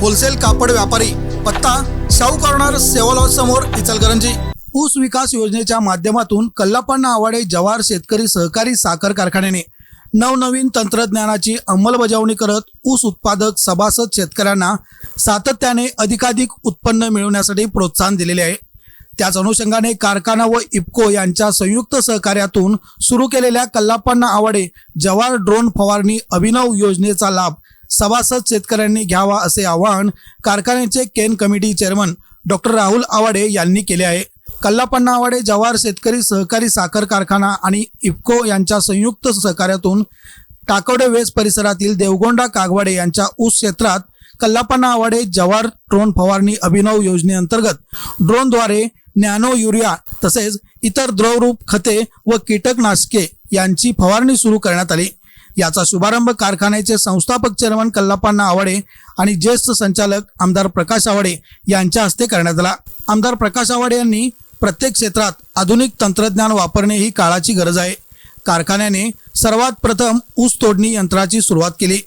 Wholesale कापड व्यापारी पत्ता शाहू कॉर्नर सेवा समोर इचलकरंजी. ऊस विकास योजनेच्या माध्यमातून कल्लापण्णा आवाडे जवार शेतकरी सहकारी साखर कारखान्याने नवनवीन तंत्रज्ञानाची अंमलबजावणी करत ऊस उत्पादक सभासद शेतकऱ्यांना सातत्याने अधिकाधिक उत्पन्न मिळवण्यासाठी प्रोत्साहन दिलेले आहे. त्याच अनुषंगाने कारखाना व इफ्को यांच्या संयुक्त सहकार्यातून सुरू केलेल्या कल्लापण्णा आवाडे जवार ड्रोन फवारणी अभिनव योजनेचा लाभ सभासद शेतकऱ्यांनी घ्यावा असे आवाहन कारखान्याचे cane committee chairman doctor Rahul Awade यांनी केले आहे. कल्लापण्णा आवाडे जवार शेतकरी सहकारी साखर कारखाना आणि इफ्को यांच्या संयुक्त सहकार्यातून टाकवडे वेस परिसरातील देवगोंडा कागवाडे यांच्या ऊस क्षेत्रात कल्लापण्णा आवाडे जवार ड्रोन फवारणी अभिनव योजनेअंतर्गत ड्रोनद्वारे नॅनो युरिया तसेच इतर द्रवरूप खते व कीटकनाशके यांची फवारणी सुरू करण्यात आली. याचा शुभारंभ कारखान्याचे संस्थापक चेअरमन कल्लापण्णा आवाडे आणि ज्येष्ठ संचालक आमदार प्रकाश आवाडे यांच्या हस्ते करण्यात आला. आमदार प्रकाश आवाडे यांनी प्रत्येक क्षेत्रात आधुनिक तंत्रज्ञान वापरणे ही काळाची गरज आहे. कारखान्याने सर्वात प्रथम ऊस तोडणी यंत्राची सुरुवात केली.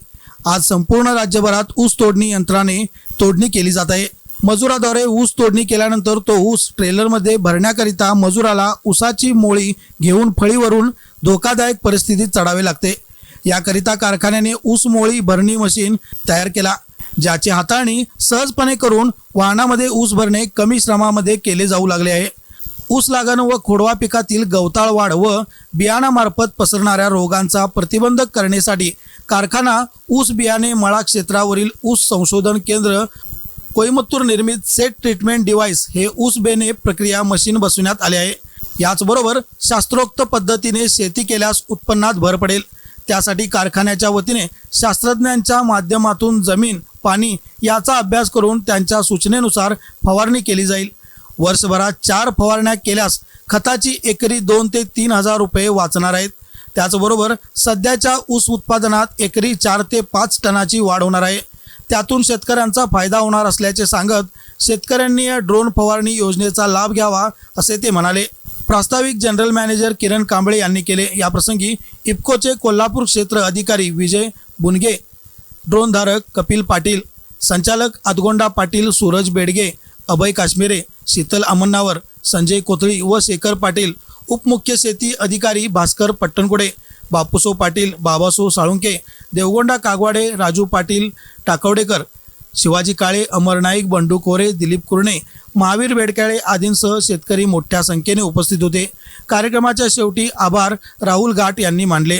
आज संपूर्ण राज्यभरात ऊस तोडणी यंत्राने तोडणी केली जात आहे. मजुराद्वारे ऊस तोडणी केल्यानंतर तो ऊस ट्रेलरमध्ये भरण्याकरिता मजुराला ऊसाची मोळी घेऊन फळीवरून धोकादायक परिस्थितीत चढावे लागते. याकरिता कारखान्याने ऊस मोळी भरणी मशीन तयार केला ज्याची हाताळणी सहजपणे करून वाहनामध्ये ऊस भरणे कमी श्रमामध्ये केले जाऊ लागले आहे. ऊस लागण व खोडवा पिकातील गवताळ वाढ व बियाणामार्फत पसरणाऱ्या रोगांचा प्रतिबंध करण्यासाठी कारखाना ऊस बियाणे मळा क्षेत्रावरील ऊस संशोधन केंद्र कोईमत्तूर निर्मित सेट ट्रीटमेंट डिव्हाइस हे ऊस बेने प्रक्रिया मशीन बसवण्यात आले आहे. याचबरोबर शास्त्रोक्त पद्धतीने शेती केल्यास उत्पन्नात भर पडेल. त्यासाठी कारखान्याच्या वतीने शास्त्रज्ञांच्या माध्यमातून जमीन पाणी याचा अभ्यास करून त्यांच्या सूचनेनुसार फवारणी केली जाईल. वर्षभरात चार फवारण्या केल्यास खताची एकरी दोन ते तीन हजार रुपये वाचणार आहेत. त्याचबरोबर सध्याच्या ऊस उत्पादनात एकरी चार ते पाच टनाची वाढ होणार आहे. त्यातून शेतकऱ्यांचा फायदा होणार असल्याचे सांगत शेतकऱ्यांनी या ड्रोन फवारणी योजनेचा लाभ घ्यावा असे ते म्हणाले. प्रास्ताविक जनरल मॅनेजर किरण कांबळे यांनी केले. याप्रसंगी इफ्कोचे कोल्हापूर क्षेत्र अधिकारी विजय बुनगे ड्रोनधारक कपिल पाटील संचालक अदगोंडा पाटील सूरज बेडगे अभय काश्मीरे शीतल अमन्नावर संजय कोथळी व शेखर पाटील उपमुख्य शेती अधिकारी भास्कर पट्टणकुडे बापूसो पाटील बाबासो साळुंके देवगोंडा कागवाडे राजू पाटील टाकवडेकर शिवाजी काळे अमर नाईक बंडू कोरे दिलीप कुर्णे महावीर बेडकाळे आदींसह शेतकरी मोठ्या संख्येने उपस्थित होते. कार्यक्रमाच्या शेवटी आभार राहुल घाट यांनी मानले.